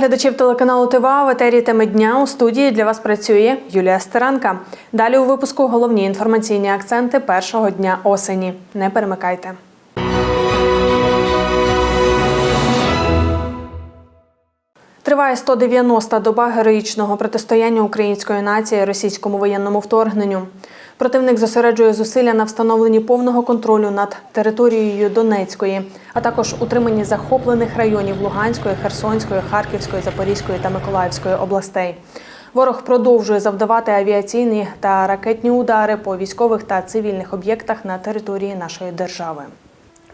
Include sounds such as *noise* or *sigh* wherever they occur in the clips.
Глядачів телеканалу ТВА. В етері теми дня у студії для вас працює Юлія Стеранка. Далі у випуску головні інформаційні акценти першого дня осені. Не перемикайте. Триває 190-та доба героїчного протистояння української нації російському воєнному вторгненню. Противник зосереджує зусилля на встановленні повного контролю над територією Донецької, а також утриманні захоплених районів Луганської, Херсонської, Харківської, Запорізької та Миколаївської областей. Ворог продовжує завдавати авіаційні та ракетні удари по військових та цивільних об'єктах на території нашої держави.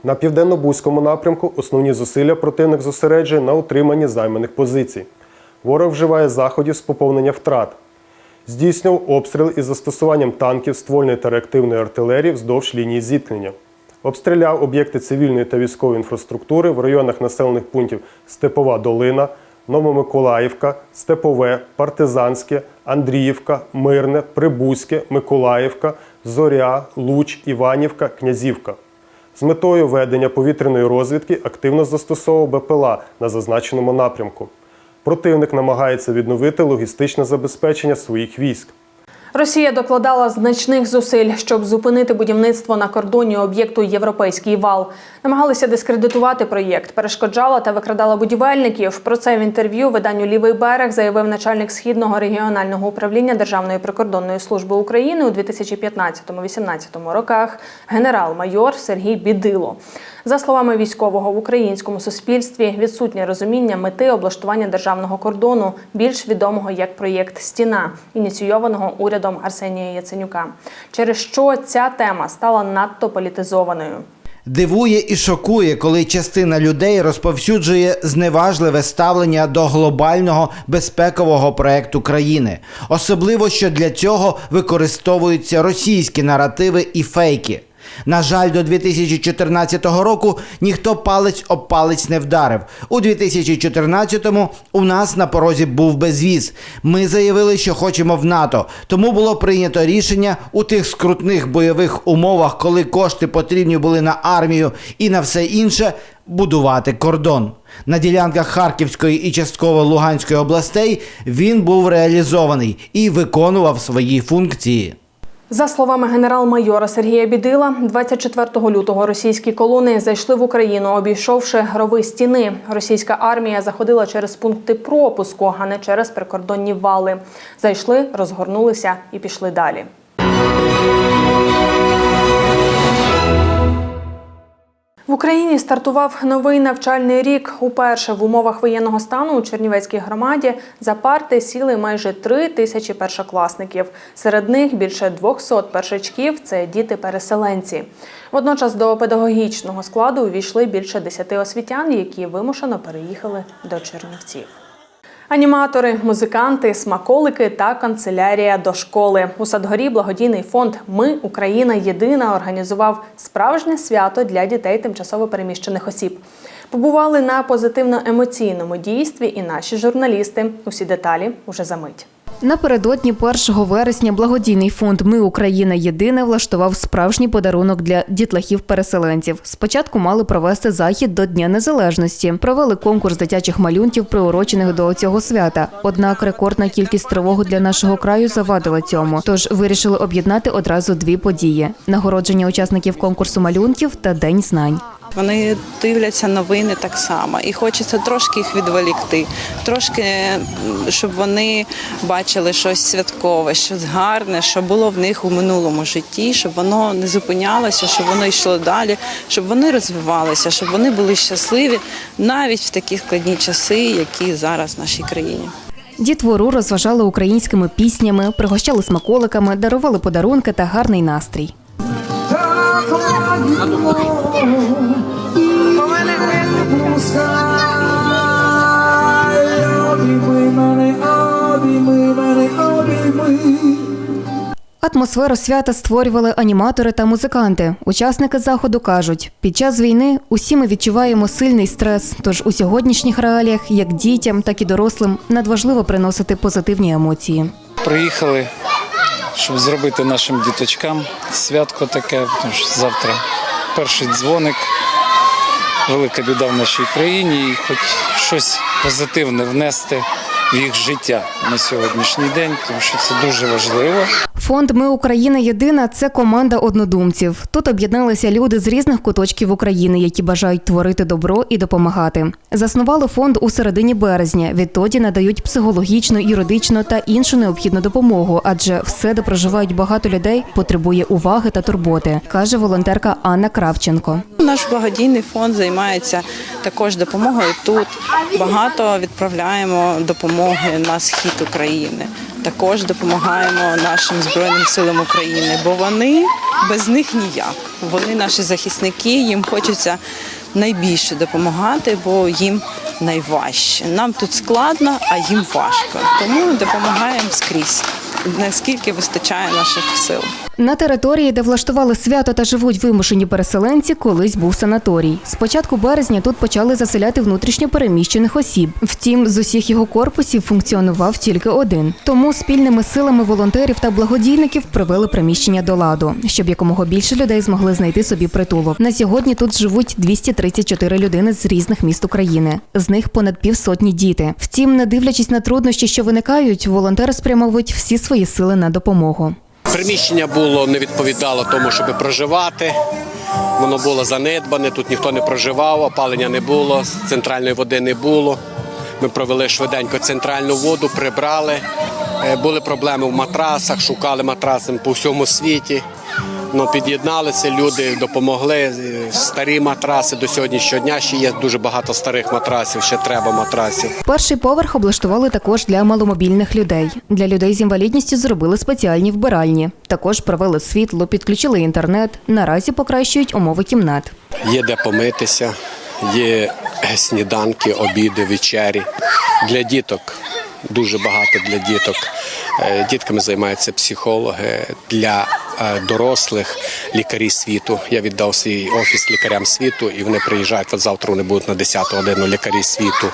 На південно-бузькому напрямку основні зусилля противник зосереджує на утриманні займаних позицій. Ворог вживає заходів з поповнення втрат. Здійснював обстріл із застосуванням танків, ствольної та реактивної артилерії вздовж лінії зіткнення. Обстріляв об'єкти цивільної та військової інфраструктури в районах населених пунктів Степова Долина, Новомиколаївка, Степове, Партизанське, Андріївка, Мирне, Прибузьке, Миколаївка, Зоря, Луч, Іванівка, Князівка. З метою ведення повітряної розвідки активно застосовував БПЛА на зазначеному напрямку. Противник намагається відновити логістичне забезпечення своїх військ. Росія докладала значних зусиль, щоб зупинити будівництво на кордоні об'єкту Європейський вал. Намагалися дискредитувати проєкт, перешкоджала та викрадала будівельників. Про це в інтерв'ю виданню Лівий берег заявив начальник східного регіонального управління Державної прикордонної служби України у 2015-2018 роках генерал-майор Сергій Бідило. За словами військового в українському суспільстві, відсутнє розуміння мети облаштування державного кордону, більш відомого як проєкт Стіна, ініційованого урядом Арсенія Яценюка, через що ця тема стала надто політизованою. Дивує і шокує, коли частина людей розповсюджує зневажливе ставлення до глобального безпекового проекту країни, особливо що для цього використовуються російські наративи і фейки. На жаль, до 2014 року ніхто палець об палець не вдарив. У 2014-му у нас на порозі був безвіз. Ми заявили, що хочемо в НАТО. Тому було прийнято рішення у тих скрутних бойових умовах, коли кошти потрібні були на армію і на все інше, будувати кордон. На ділянках Харківської і частково Луганської областей він був реалізований і виконував свої функції. За словами генерал-майора Сергія Бідила, 24 лютого російські колони зайшли в Україну, обійшовши рови стіни. Російська армія заходила через пункти пропуску, а не через прикордонні вали. Зайшли, розгорнулися і пішли далі. В Україні стартував новий навчальний рік. Уперше в умовах воєнного стану у Чернівецькій громаді за парти сіли майже три тисячі першокласників. Серед них більше 200 першачків це діти-переселенці. Водночас до педагогічного складу увійшли більше 10 освітян, які вимушено переїхали до Чернівців. Аніматори, музиканти, смаколики та канцелярія до школи. У Садгорі благодійний фонд Ми Україна Єдина організував справжнє свято для дітей тимчасово переміщених осіб. Побували на позитивно-емоційному дійстві і наші журналісти. Усі деталі уже за мить. Напередодні 1 вересня благодійний фонд Ми Україна Єдине влаштував справжній подарунок для дітлахів-переселенців. Спочатку мали провести захід до Дня Незалежності. Провели конкурс дитячих малюнків, приурочених до цього свята. Однак рекордна кількість тривог для нашого краю завадила цьому. Тож вирішили об'єднати одразу дві події: нагородження учасників конкурсу малюнків та День знань. Вони дивляться новини так само, і хочеться трошки їх відволікти, трошки щоб вони бачили щось святкове, щось гарне, що було в них у минулому житті, щоб воно не зупинялося, щоб воно йшло далі, щоб вони розвивалися, щоб вони були щасливі навіть в такі складні часи, які зараз в нашій країні. Дітвору розважали українськими піснями, пригощали смаколиками, дарували подарунки та гарний настрій. Атмосферу свята створювали аніматори та музиканти. Учасники заходу кажуть, під час війни усі ми відчуваємо сильний стрес. Тож у сьогоднішніх реаліях, як дітям, так і дорослим, надважливо приносити позитивні емоції. Приїхали, щоб зробити нашим діточкам святко таке, тому що завтра перший дзвоник. велика біда в нашій країні, і хоч щось позитивне внести в їх життя на сьогоднішній день, тому що це дуже важливо. Фонд Ми Україна Єдина це команда однодумців. Тут об'єдналися люди з різних куточків України, які бажають творити добро і допомагати. Заснували фонд у середині березня. Відтоді надають психологічну, юридичну та іншу необхідну допомогу, адже все, де проживають багато людей, потребує уваги та турботи, каже волонтерка Анна Кравченко. Наш благодійний фонд займається також допомогою тут. Багато відправляємо допомоги на схід України. Також допомагаємо нашим збройним силам України, бо вони без них ніяк. Вони наші захисники. Їм хочеться найбільше допомагати, бо їм найважче. Нам тут складно, а їм важко. Тому допомагаємо скрізь, наскільки вистачає наших сил. На території, де влаштували свято та живуть вимушені переселенці, колись був санаторій. З початку березня тут почали заселяти внутрішньо переміщених осіб. Втім, з усіх його корпусів функціонував тільки один. Тому спільними силами волонтерів та благодійників привели приміщення до ладу, щоб якомога більше людей змогли знайти собі притулок. На сьогодні тут живуть 234 людини з різних міст України. З них понад півсотні діти. Втім, не дивлячись на труднощі, що виникають, волонтери спрямовують всі свої сили на допомогу. Приміщення було не відповідало тому, щоб проживати. Воно було занедбане, тут ніхто не проживав, опалення не було, центральної води не було. Ми провели швиденько центральну воду, прибрали. Е, Були проблеми в матрасах, шукали матраси по всьому світі. Ну, під'єдналися люди, допомогли. Е, Старі матраси до сьогоднішнього дня ще є дуже багато старих матрасів, ще треба матрасів. Перший поверх облаштували також для маломобільних людей. Для людей з інвалідністю зробили спеціальні вбиральні. Також провели світло, підключили інтернет. Наразі покращують умови кімнат. Є де помитися, є сніданки, обіди, вечері. Для діток дуже багато для діток. Е, Дітками займаються психологи для е, дорослих лікарі світу. Я віддав свій офіс лікарям світу, і вони приїжджають. От завтра вони будуть на 10 годину лікарі світу.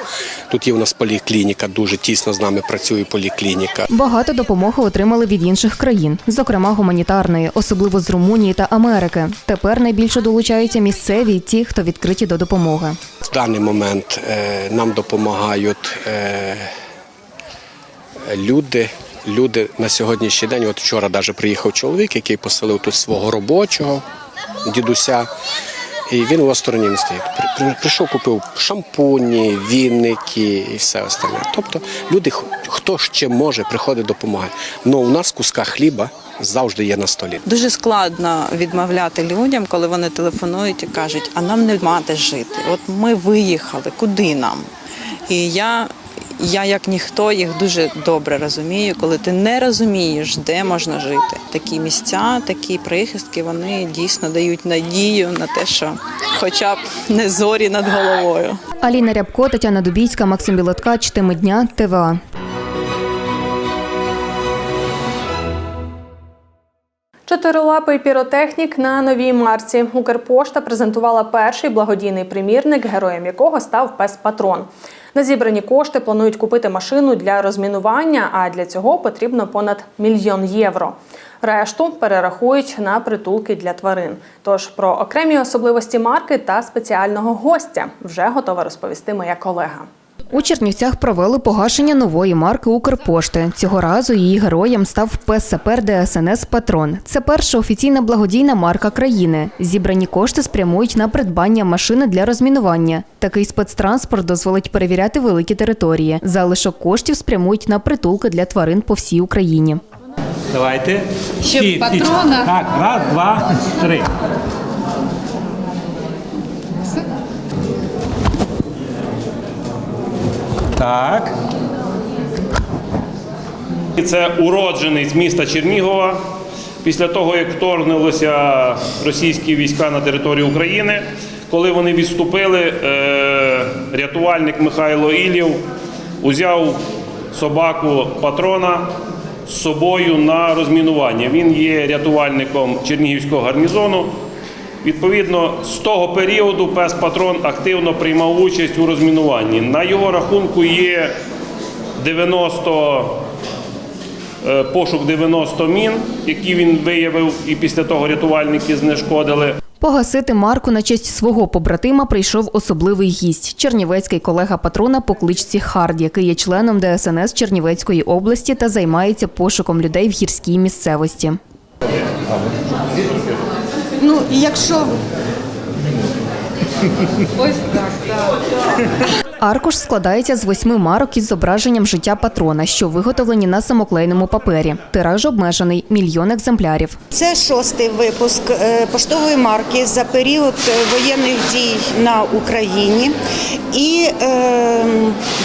Тут є у нас поліклініка, дуже тісно з нами працює поліклініка. Багато допомоги отримали від інших країн, зокрема гуманітарної, особливо з Румунії та Америки. Тепер найбільше долучаються місцеві ті, хто відкриті до допомоги. В даний момент е, нам допомагають е, люди. Люди на сьогоднішній день, от вчора навіть приїхав чоловік, який поселив тут свого робочого дідуся. І він у стороні не стоїть. При- при- Прийшов, купив шампуні, вінники і все остальне. Тобто люди, хто ще може, приходить допомагати. Ну у нас куска хліба завжди є на столі. Дуже складно відмовляти людям, коли вони телефонують і кажуть, а нам нема де жити. От ми виїхали, куди нам? І я, я як ніхто їх дуже добре розумію, коли ти не розумієш, де можна жити. Такі місця, такі прихистки, вони дійсно дають надію на те, що хоча б не зорі над головою. Аліна Рябко, Тетяна Дубійська, Максим Білоткач, Теми дня, ТВА. Чотирилапий піротехнік на новій марці. Укрпошта презентувала перший благодійний примірник, героєм якого став пес Патрон. На зібрані кошти планують купити машину для розмінування, а для цього потрібно понад мільйон євро. Решту перерахують на притулки для тварин. Тож про окремі особливості марки та спеціального гостя вже готова розповісти моя колега. У Чернівцях провели погашення нової марки Укрпошти. Цього разу її героєм став пес-сапер ДСНС Патрон. Це перша офіційна благодійна марка країни. Зібрані кошти спрямують на придбання машини для розмінування. Такий спецтранспорт дозволить перевіряти великі території. Залишок коштів спрямують на притулки для тварин по всій Україні. Давайте. Щоб Стій, патрона. Так, раз, два, три. Так. Це уроджений з міста Чернігова. Після того, як вторгнулися російські війська на територію України, коли вони відступили, е, рятувальник Михайло Ілів узяв собаку патрона з собою на розмінування. Він є рятувальником Чернігівського гарнізону. Відповідно, з того періоду пес патрон активно приймав участь у розмінуванні. На його рахунку є 90 е, пошук 90 мін, які він виявив, і після того рятувальники знешкодили. Погасити марку на честь свого побратима прийшов особливий гість чернівецький колега патрона по кличці Хард, який є членом ДСНС Чернівецької області та займається пошуком людей в гірській місцевості. Ну, і якщо *laughs* Аркуш складається з восьми марок із зображенням життя патрона, що виготовлені на самоклейному папері. Тираж обмежений мільйон екземплярів. це шостий випуск е, поштової марки за період е, воєнних дій на Україні, і е,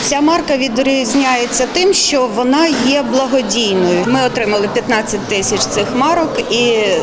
ця марка відрізняється тим, що вона є благодійною. Ми отримали 15 тисяч цих марок, і е,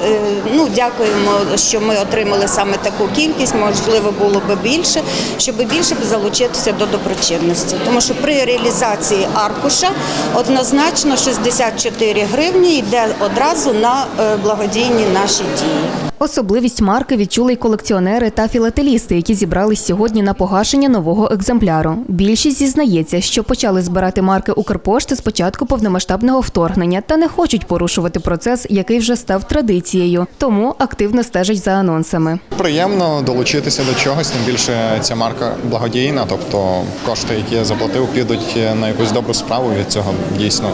ну дякуємо, що ми отримали саме таку кількість. Можливо, було би більше, щоб більше залучитися до доброчинності. Тому що при реалізації аркуша однозначно 64 гривні йде одразу на е, благодійні наші дії. Особливість марки відчули й колекціонери та філателісти, які зібрались сьогодні на погашення нового екземпляру. Більшість зізнається, що почали збирати марки Укрпошти з початку повномасштабного вторгнення та не хочуть порушувати процес, який вже став традицією, тому активно стежать за анонсами. Приємно долучитися до чогось, тим більше ця марка благодійна, тобто кошти, які я заплатив, підуть на якусь добру справу. Від цього дійсно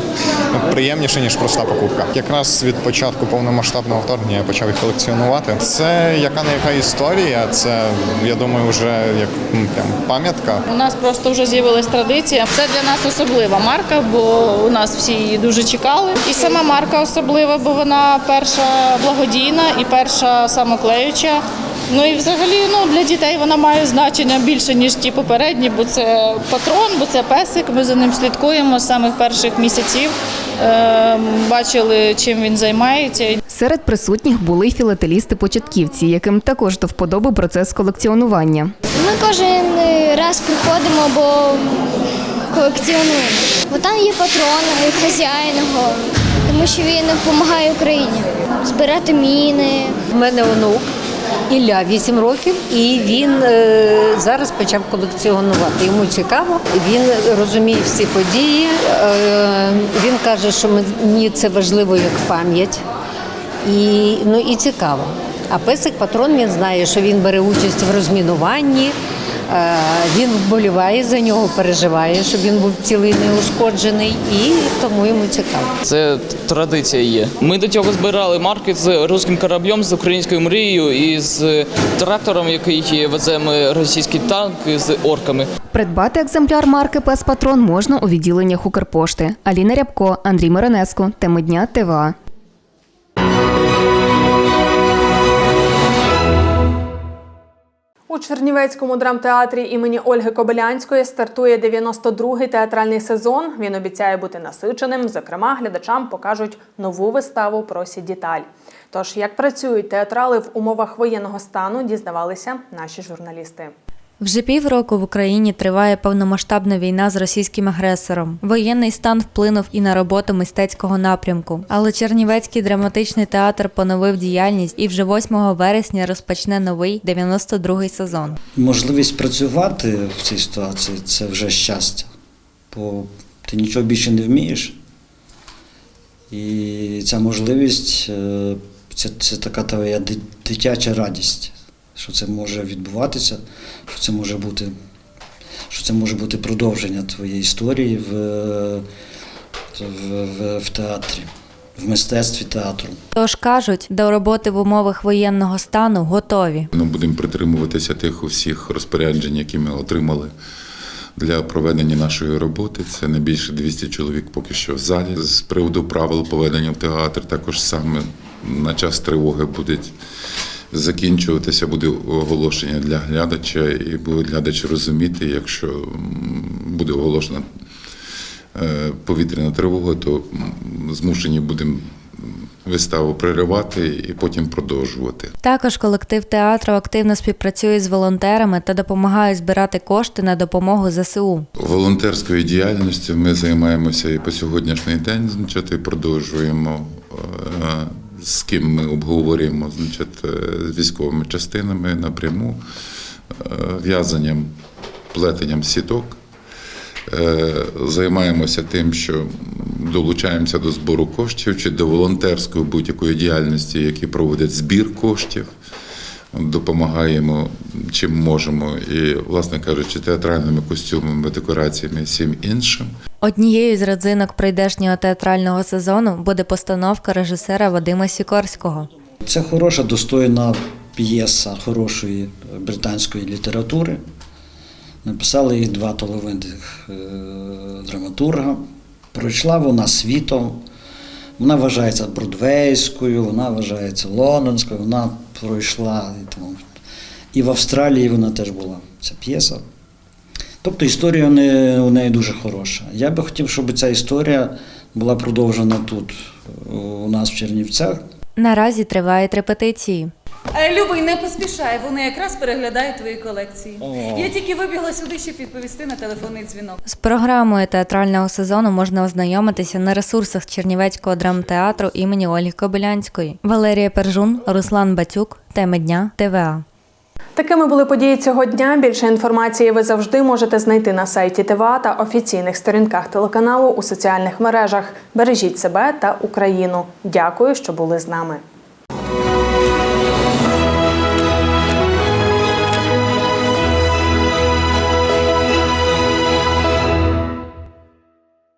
приємніше ніж проста покупка. Якраз від початку повномасштабного вторгнення я почав їх колекціонувати. Це яка не яка історія. Це я думаю, вже як м, прям пам'ятка. У нас просто вже з'явилась традиція. Це для нас особлива марка, бо у нас всі її дуже чекали. І сама марка особлива, бо вона перша благодійна і перша самоклеюча. Ну і взагалі ну, для дітей вона має значення більше, ніж ті попередні, бо це патрон, бо це песик. Ми за ним слідкуємо з самих перших місяців. Е, бачили, чим він займається. Серед присутніх були й філателісти-початківці, яким також до вподоби процес колекціонування. Ми кожен раз приходимо, бо колекціонуємо. Бо там є патрон, і хазяїн його, тому що він допомагає Україні збирати міни. У мене онук Ілля 8 років, і він е, зараз почав колекціонувати. Йому цікаво, він розуміє всі події. Е, він каже, що мені це важливо як пам'ять, і, ну, і цікаво. А песик патрон він знає, що він бере участь в розмінуванні. Е, Він вболіває за нього, переживає, щоб він був цілий неушкоджений, і тому йому цікаво. Це традиція є. Ми до цього збирали марки з руським кораблем, з українською мрією і з трактором, який везе ми російські танки з орками. Придбати екземпляр марки Пес Патрон можна у відділеннях Укрпошти. Аліна Рябко, Андрій Миронеско, Теми дня ТВА. У Чернівецькому драмтеатрі імені Ольги Кобилянської стартує 92-й театральний сезон. Він обіцяє бути насиченим. Зокрема, глядачам покажуть нову виставу про Сідіталь. Тож, як працюють театрали в умовах воєнного стану, дізнавалися наші журналісти. Вже півроку в Україні триває повномасштабна війна з російським агресором. Воєнний стан вплинув і на роботу мистецького напрямку. Але Чернівецький драматичний театр поновив діяльність і вже 8 вересня розпочне новий 92-й сезон. Можливість працювати в цій ситуації це вже щастя, бо ти нічого більше не вмієш. І ця можливість е, це, це така твоя дитяча радість, що це може відбуватися, що це може бути, що це може бути продовження твоєї історії в, в, в, в театрі, в мистецтві театру. Тож кажуть, до роботи в умовах воєнного стану готові. Ми будемо притримуватися тих усіх розпоряджень, які ми отримали для проведення нашої роботи. Це не більше 200 чоловік поки що в залі. З приводу правил поведення в театр також саме на час тривоги буде закінчуватися, буде оголошення для глядача, і буде глядач розуміти, якщо буде оголошена е, повітряна тривога, то змушені будемо виставу переривати і потім продовжувати. Також колектив театру активно співпрацює з волонтерами та допомагає збирати кошти на допомогу ЗСУ. Волонтерською діяльністю ми займаємося і по сьогоднішній день, значить, і продовжуємо. З ким ми обговорюємо значить, е, з військовими частинами напряму, е, в'язанням, плетенням сіток. Е, Займаємося тим, що долучаємося до збору коштів чи до волонтерської будь-якої діяльності, які проводять збір коштів. Допомагаємо чим можемо. І, власне кажучи, театральними костюмами, декораціями всім іншим. Однією з родзинок прийдешнього театрального сезону буде постановка режисера Вадима Сікорського. Це хороша, достойна п'єса хорошої британської літератури. Написали її два талановитих е, драматурга. Пройшла вона світом. Вона вважається бродвейською, вона вважається лондонською, вона пройшла і, тому. і в Австралії вона теж була ця п'єса. Тобто історія у неї дуже хороша. Я би хотів, щоб ця історія була продовжена тут, у нас в Чернівцях. Наразі тривають репетиції. Е, Любий, не поспішай, вони якраз переглядають твої колекції. Я тільки вибігла сюди, щоб відповісти на телефонний дзвінок. З програмою театрального сезону можна ознайомитися на ресурсах Чернівецького драмтеатру імені Ольги Кобилянської. Валерія Пержун, Руслан Батюк. Теми дня ТВА. Такими були події цього дня. Більше інформації ви завжди можете знайти на сайті ТВА та офіційних сторінках телеканалу у соціальних мережах. Бережіть себе та Україну. Дякую, що були з нами.